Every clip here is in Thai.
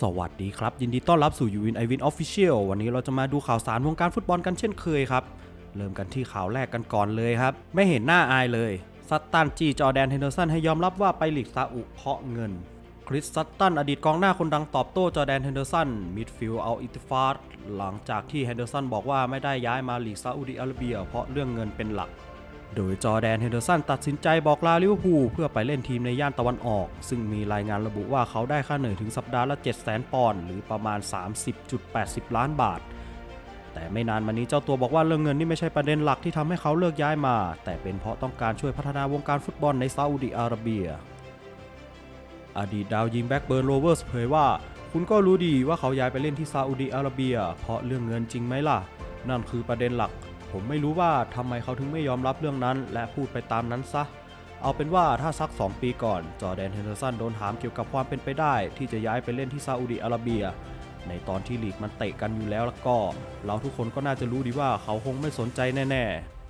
สวัสดีครับ ยินดีต้อนรับสู่ยูวินไอวินออฟฟิเชียลวันนี้เราจะมาดูข่าวสารวงการฟุตบอลกันเช่นเคยครับ เริ่มกันที่ข่าวแรกกันก่อนเลยครับ ไม่เห็นหน้าอายเลยซัตตันจีจอแดนเฮนเดอร์สันให้ยอมรับว่าไปลีกซาอุเพราะเงิน คริสซัตตันอดีตกองหน้าคนดังตอบโต้จอแดนเฮนเดอร์สันมิดฟิลด์เอาอิติฟาดหลังจากที่เฮนเดอร์สันบอกว่าไม่ได้ย้ายมาลีกซาอุดิอาระเบีย เพราะเรื่องเงินเป็นหลัก โดยจอแดนเฮนเดอร์สันตัดสินใจบอกลาลิเวอร์พูลเพื่อไปเล่นทีมในย่านตะวันออก ซึ่งมีรายงานระบุว่าเขาได้ค่าเหนื่อยถึงสัปดาห์ละ 7 0 0 0 0 0 ปอนด์หรือประมาณ 30.80 ล้านบาท แต่ไม่นานมานี้เจ้าตัวบอกว่าเรื่องเงินนี่ไม่ใช่ประเด็นหลักที่ทำให้เขาเลิกย้ายมา แต่เป็นเพราะต้องการช่วยพัฒนาวงการฟุตบอลในซาอุดิอาระเบีย อดีตดาวยิงแบ็กเบิร์นโรเวอร์สเผยว่า คุณก็รู้ดีว่าเขาย้ายไปเล่นที่ซาอุดิอาระเบีย เพราะเรื่องเงินจริงไหมล่ะ นั่นคือประเด็นหลัก ผมไม่รู้ว่าทำไมเขาถึงไม่ยอมรับเรื่องนั้น และพูดไปตามนั้นซะ เอาเป็นว่าถ้าสัก 2 ปีก่อน จอแดนเฮนเดอร์สันโดนถามเกี่ยวกับความเป็นไปได้ ที่จะย้ายไปเล่นที่ซาอุดิอาระเบีย ในตอนที่ลีกมันเตะกันอยู่แล้วแล้วก็ เราทุกคนก็น่าจะรู้ดีว่าเขาคงไม่สนใจแน่ ๆ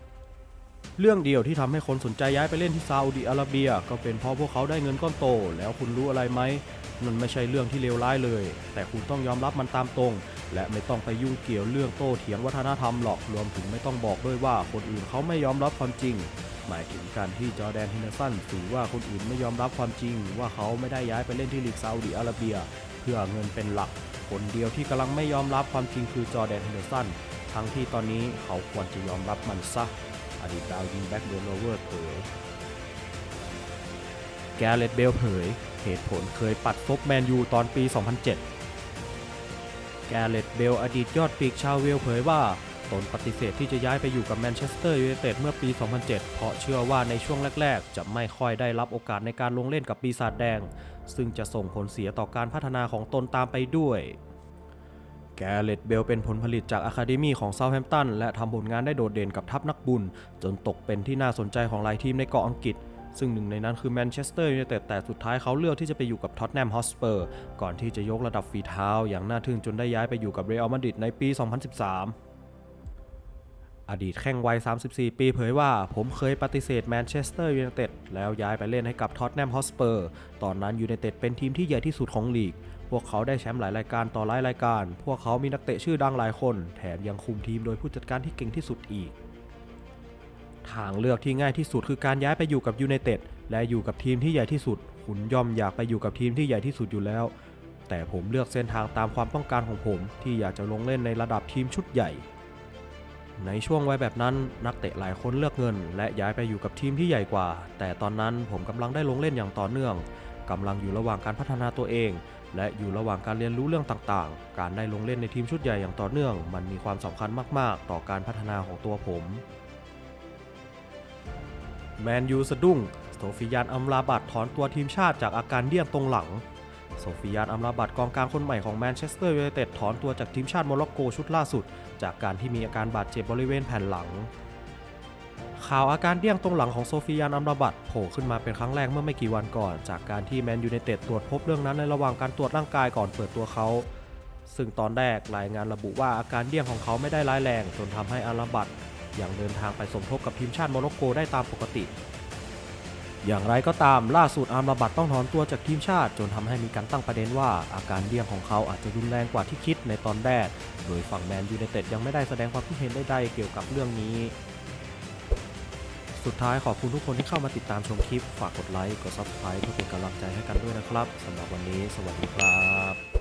เรื่องเดียวที่ทำให้คนสนใจย้ายไปเล่นที่ซาอุดิอาระเบีย ก็เป็นเพราะพวกเขาได้เงินก้อนโต แล้วคุณรู้อะไรไหมมันไม่ใช่เรื่องที่เลวร้ายเลย แต่คุณต้องยอมรับมันตามตรง และไม่ต้องไปยุ่งเกี่ยวเรื่องโต้เถียงวัฒนธรรมหรอกรวมถึงไม่ต้องบอกด้วยว่าคนอื่นเขาไม่ยอมรับความจริง หมายถึงการที่จอแดนเฮนเดอร์สันถือว่าคนอื่นไม่ยอมรับความจริง ว่าเขาไม่ได้ย้ายไปเล่นที่ลีกซาอุดิอาระเบีย เพื่อเงินเป็นหลัก คนเดียวที่กำลังไม่ยอมรับความจริงคือจอแดนเฮนเดอร์สันทั้งที่ตอนนี้เขาควรจะยอมรับมันซะ อดีตดาวยิงแบ็กเบิร์นโรเวอร์เผย แกเรตเบลเผย เหตุผลเคยปัดซบแมนยูตอนปี 2007 แกเรตเบลอดีตยอดปีกชาวเวลเผยว่าตนปฏิเสธที่จะย้ายไปอยู่กับแมนเชสเตอร์ยูไนเต็ดเมื่อปี 2007 เพราะเชื่อว่าในช่วงแรก ๆ จะไม่ค่อยได้รับโอกาสในการลงเล่นกับปีศาจแดง ซึ่งจะส่งผลเสียต่อการพัฒนาของตนตามไปด้วย แกเรตเบลเป็นผลผลิตจากอะคาเดมีของเซาท์แฮมป์ตันและทำผลงานได้โดดเด่นกับทัพนักบุญ จนตกเป็นที่น่าสนใจของหลายทีมในเกาะอังกฤษ ซึ่งหนึ่งในนั้นคือแมนเชสเตอร์ยูไนเต็ดแต่สุดท้ายเขาเลือกที่จะไปอยู่กับท็อตแนมฮอสเปอร์ก่อนที่จะยกระดับฝีเท้าอย่างน่าทึ่งจนได้ย้ายไปอยู่กับเรอัลมาดริดในปี 2013 อดีตแข้งวัย 34 ปีเผยว่า ผมเคยปฏิเสธแมนเชสเตอร์ยูไนเต็ดแล้วย้ายไปเล่นให้กับท็อตแนมฮอสเปอร์ ตอนนั้นยูไนเต็ดเป็นทีมที่ใหญ่ที่สุดของลีก พวกเขาได้แชมป์หลายรายการต่อหลายรายการ พวกเขามีนักเตะชื่อดังหลายคน แถมยังคุมทีมโดยผู้จัดการที่เก่งที่สุดอีก ทางเลือกที่ง่ายที่สุดคือการย้ายไปอยู่กับยูไนเต็ดและอยู่กับทีมที่ใหญ่ที่สุด คุณย่อมอยากไปอยู่กับทีมที่ใหญ่ที่สุดอยู่แล้ว แต่ผมเลือกเส้นทางตามความต้องการของผม ที่อยากจะลงเล่นในระดับทีมชุดใหญ่ ในช่วงวัยแบบนั้นนักเตะหลายคนเลือกเงิน และย้ายไปอยู่กับทีมที่ใหญ่กว่า แต่ตอนนั้นผมกำลังได้ลงเล่นอย่างต่อเนื่องกำลังอยู่ระหว่างการพัฒนาตัวเอง และอยู่ระหว่างการเรียนรู้เรื่องต่างๆ การได้ลงเล่นในทีมชุดใหญ่อย่างต่อเนื่อง มันมีความสำคัญมากๆ ต่อการพัฒนาของตัวผมแมนยูสะดุ้งโซฟิยานอัมราบัตถอนตัวทีมชาติจากอาการเดี้ยงตรงหลัง โซฟิยานอัมราบัตกองกลางคนใหม่ของแมนเชสเตอร์ยูไนเต็ดถอนตัวจากทีมชาติโมร็อกโกชุดล่าสุด จากการที่มีอาการบาดเจ็บบริเวณแผ่นหลัง ข่าวอาการเดี้ยงตรงหลังของโซฟิยานอัมราบัตโผล่ขึ้นมาเป็นครั้งแรกเมื่อไม่กี่วันก่อน จากการที่แมนยูไนเต็ดตรวจพบเรื่องนั้นในระหว่างการตรวจร่างกายก่อนเปิดตัวเขา ซึ่งตอนแรกรายงานระบุว่าอาการเดี้ยงของเขาไม่ได้ร้ายแรง จนทำให้อาราบัตยังเดินทางไปสมทบกับทีมชาติโมร็อกโกได้ตามปกติ อย่างไรก็ตามล่าสุดอาร์มราบัตต้องถอนตัวจากทีมชาติ จนทำให้มีการตั้งประเด็นว่าอาการเดี้ยงของเขาอาจจะรุนแรงกว่าที่คิดในตอนแรก โดยฝั่งแมนยูไนเต็ดยังไม่ได้แสดงความคิดเห็นใดๆเกี่ยวกับเรื่องนี้ สุดท้ายขอบคุณทุกคนที่เข้ามาติดตามชมคลิป ฝากกดไลค์ กดซับสไคร b e เพื่อเป็นกำลังใจให้กันด้วยนะครับสำหรับวันนี้ สวัสดีครับ